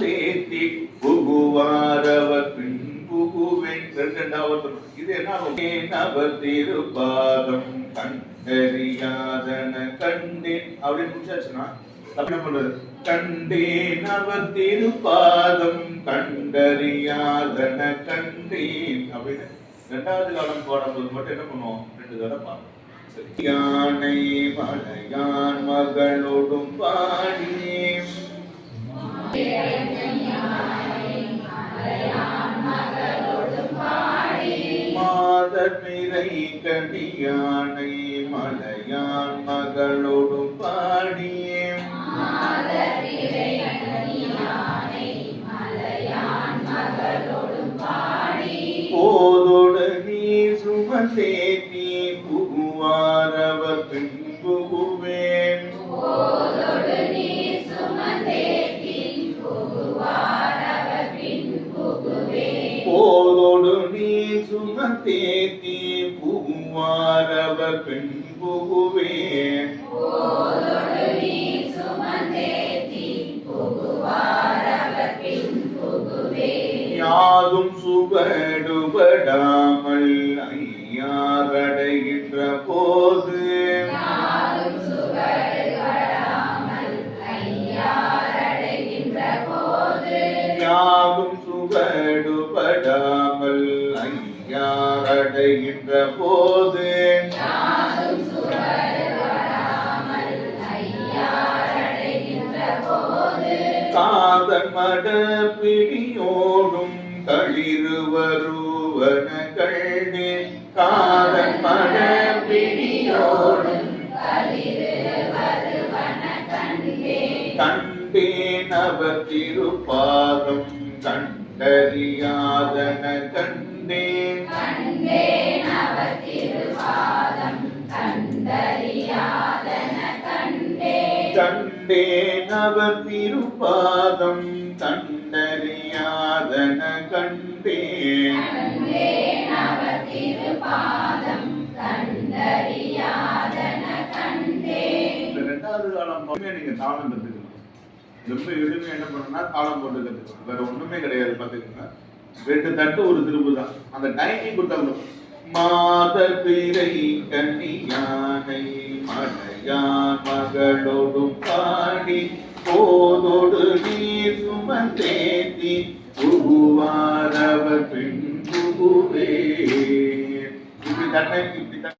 தேத்தி புகுவாரவ பின்புகுவேன் புகுவேன் ரெண்டாவது இது என்ன நவ திருப்பாதம் கண்டறியாதன கண்டேன். அப்படின்னு முடிச்சாச்சுன்னா என்ன பண்றது? கண்டேன் அவ திருப்பாதம் கண்டறியாதன கண்டேன். அப்படின்னு ரெண்டாவது காலம் பாடும்போது மட்டும் என்ன பண்ணுவோம்? ரெண்டு தடவை பாடுவோம். யானை மலையான் மகளோடும் பாடி மாதப்பிறை கடியானை மலையான் மகளோடு பாடியே போதோடு நீ சுமசேத்தி சுமத்தேத்தி புகுவாரவர் பின் புகுவேன் யாதும் சுவடுபடாமல் ஐயாரடைகின்ற போது ஐயாரடைகின்ற போது காதல் மட பிடியோடும் களிறு கண்டு கண்டே மட பிடியோடும் கண்டேன் அவர் திருப்பாதம் கண்டறியாதன கண்டேன். கண்டேன் அவர் திருப்பாதம் கண்டறியாதன கண்டேன் ரெண்டாவது காலம் மட்டுமே நீங்க தாளம் கத்துக்கணும் ரொம்ப எளிமையா என்ன பண்ணணும்னா தாளம் போட்டு கத்துக்கணும் வேற ஒண்ணுமே கிடையாது பாத்துக்கோங்க ரெண்டு தட்டு ஒரு திருப்பு தான் அந்த டைமிங் கொடுத்தாங்க மாத பிறை கன்னியானை மலையான் மகளோடும் பாடி போதோடு நீர் சுமந்தேத்தி உருவாரவர் பின் உருவே இப்படி தட்டை இப்படி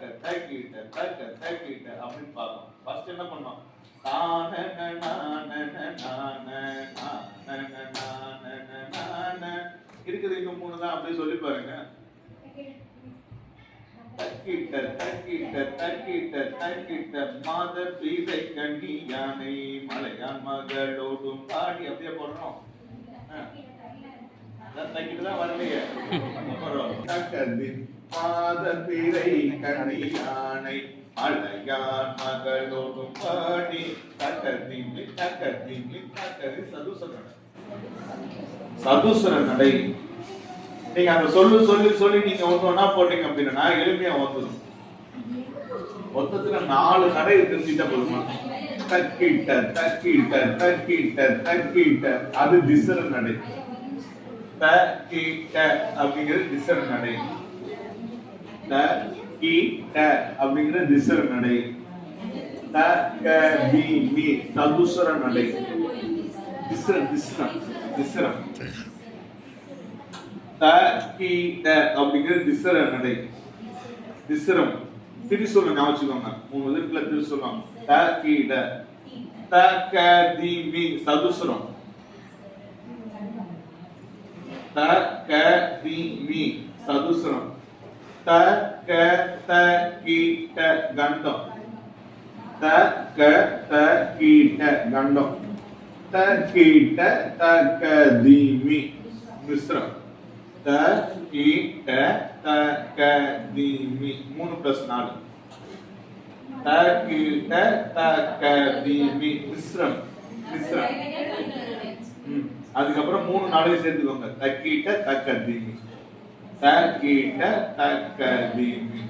தக்க தக்கிட்ட தக்க தக்கிட்ட அப்படின்னு பார்ப்போம். ஃபர்ஸ்ட் என்ன பண்ணோம்? தான நான நான இருக்குது இன்னும் மூணு தான் அப்படியே சொல்லி பாருங்க. தக்கிட்ட தக்கிட்ட தக்கிட்ட தக்கிட்ட மாத பீதை கண்ணி யானை மலையான் மகளோடும் பாடி அப்படியே போடுறோம். தக்கிட்டு தான் வரலையே. தக்கதி மாத பிறை கண்ணி யானை மகளோடும் பாடி தக்கதிமி தக்கதிமி தக்கதி சதுசர நடை. சதுசர நடை. நீங்க அந்த சொல்லு சொல்லி சொல்லி நீங்க ஒண்ணு ஒண்ணா போட்டீங்க அப்படின்னா எளிமையா வந்துடும். மொத்தத்துல நாலு கடை தெரிஞ்சுட்டா போதுமா தக்கிட்ட தக்கிட்ட தக்கிட்ட தக்கிட்ட அது திசர நடை. தக்கிட்ட அப்படிங்கிறது திசர நடை. ட கி ட அப்படிங்கிற திசர நடை. த க தி மி சதுசர நடை. திசர திசரம் திசரம் த கி ட அப்படிங்கிற திசர நடை. திசரம் திரிசூலம் ஞாபகம் வச்சுக்கோங்க. மூணு இதுக்குள்ள திரிசூலம் த கி ட. த க தி மி சதுசரம் த க தி மி சதுசரம் த க த கி ட கண்டம் த க த கி ட கண்டம் த கி ட த க தி மி. மிஸ்ரம். த கி ட த க தி மி. மூணு பிளஸ் நாலு. த கி ட த க தி மி. மிஸ்ரம். மிஸ்ரம். அதுக்கப்புறம் மூணு நாளைக்கு சேர்த்துக்கோங்க. தக்கிட்ட தக்க தீமி தக்கிட்ட தக்க தீமி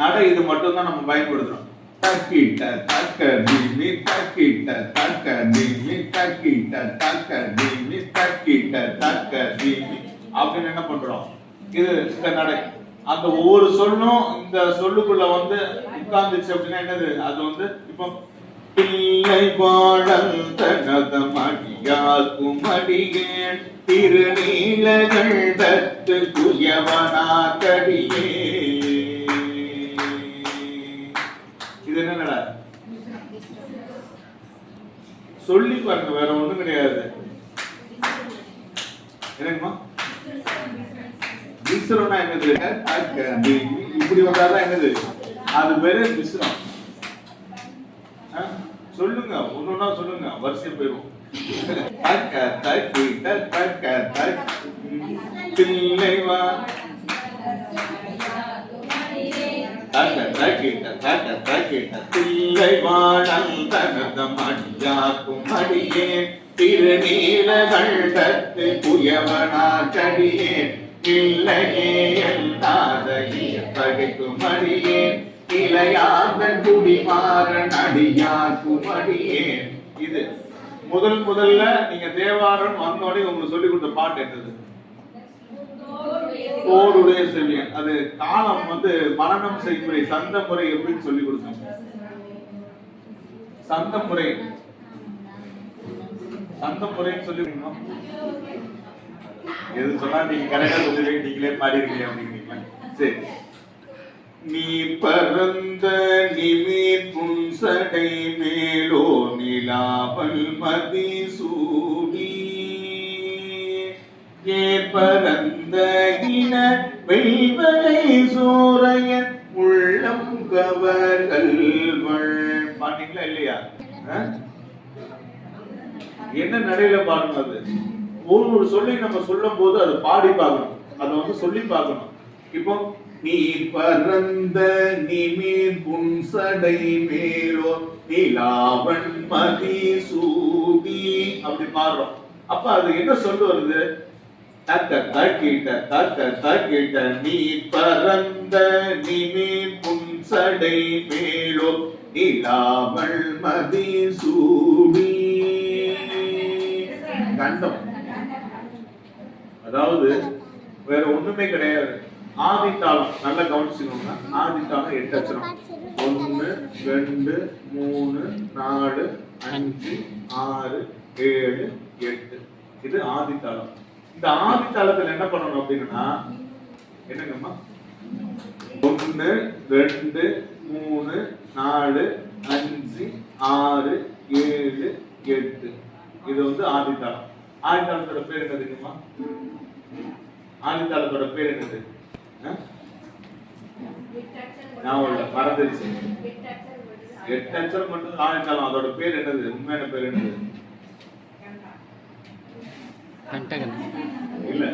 நடை இது மட்டும் தான் நம்ம பயன்படுத்துறோம். தக்கிட்ட தக்க தீமி தக்கிட்ட தக்க தீமி தக்கிட்ட தக்க தீமி தக்கிட்ட தக்க தீமி அப்படின்னு என்ன பண்றோம்? இது இந்த நடை. அந்த ஒவ்வொரு சொல்லும் இந்த சொல்லுக்குள்ள வந்து உட்கார்ந்துச்சு அப்படின்னா என்னது? அது வந்து இப்போ பிள்ளை வாழந்த தனதம் அடியாக்கும் அடியேன் திருநீலகள் தத்து குயவனா கடியே இது என்னடா? சொல்லி பாருங்க வேற ஒண்ணும் கிடையாது. என்னங்கம்மா? மிஸ்ரம்னா என்னது? இப்படி வந்தாதான் என்னது? அது பேரு மிஸ்ரம் சொல்லுங்க ஒன்னொன்னா சொல்லுங்க வரிசை போயிடும் தக்க தக்கு தக்க தக் பிள்ளைவா. தக்க தக்கிட்ட தக்க தக்கிட்ட பிள்ளை வாழல் தனதம் அடியாக்கும் அடியே திருநீலகள் புயவனா கடியே இல்லையே எல்லாத பகைக்கும் அடியே இளையாத குடிமாறன் அடியாக்கும் குமடியே இது முதல் முதல்ல நீங்க தேவாரம் வந்தோடனே உங்களுக்கு சொல்லி கொடுத்த பாட்டு என்னது? தோடுடைய செவியன். அது காலம் வந்து மரணம் செய்முறை சந்த முறை எப்படின்னு சொல்லி கொடுத்தாங்க சந்த முறை சந்த முறைன்னு சொல்லி கொடுக்கணும். எது சொன்னா நீங்க கரெக்டா சொல்லுவீங்க நீங்களே பாடிருக்கீங்க அப்படிங்கிறீங்களா? சரி. நீ பரந்த நிமிர் புன்சடை மேலோ நிலாவல் மதி சூடி ஏ பரந்த இன வெள்வரை சோரைய உள்ளம் கவர்கள் பாட்டீங்களா இல்லையா? என்ன நடையில பாடணும் அது? ஒரு ஒரு சொல்லி நம்ம சொல்லும் போது அதை பாடி பார்க்கணும். அதை வந்து சொல்லி பார்க்கணும். இப்போ நீ பரந்த நிமிர் புன்சடை மேலோ நிலாவன் மதி சூடி அப்படி பாடுறோம். அப்ப அது என்ன சொல்லு வருது? தக்க தக்கிட்ட தக்க தக்கிட்ட நீ பரந்த நிமிர் புன்சடை மேலோ நிலாவள் மதி சூடி கண்டம். அதாவது வேற ஒண்ணுமே கிடையாது. ஆதித்தாளம் நல்லா கவனிச்சுக்கோங்க. ஆதித்தாளம் எட்டு அச்சரம். ஒன்னு ரெண்டு மூணு நாலு அஞ்சு ஆறு ஏழு எட்டு. இது ஆதித்தாளம். இந்த ஆதித்தாளத்துல என்ன பண்ணணும் அப்படின்னா என்னங்கம்மா? ஒன்னு ரெண்டு மூணு நாலு அஞ்சு ஆறு ஏழு எட்டு. இது வந்து ஆதித்தாளம். ஆதித்தாளத்தோட பேர் என்னதுங்கம்மா ஆதித்தாளத்தோட பேர் என்னது? ஆ? ஞாபகம் இல்ல மறந்துருச்சு எட்டு அச்சரம் மட்டும் ஆதித்தாளம் அதோட பேர் என்னது? உண்மையான பேர் என்னது? இல்ல.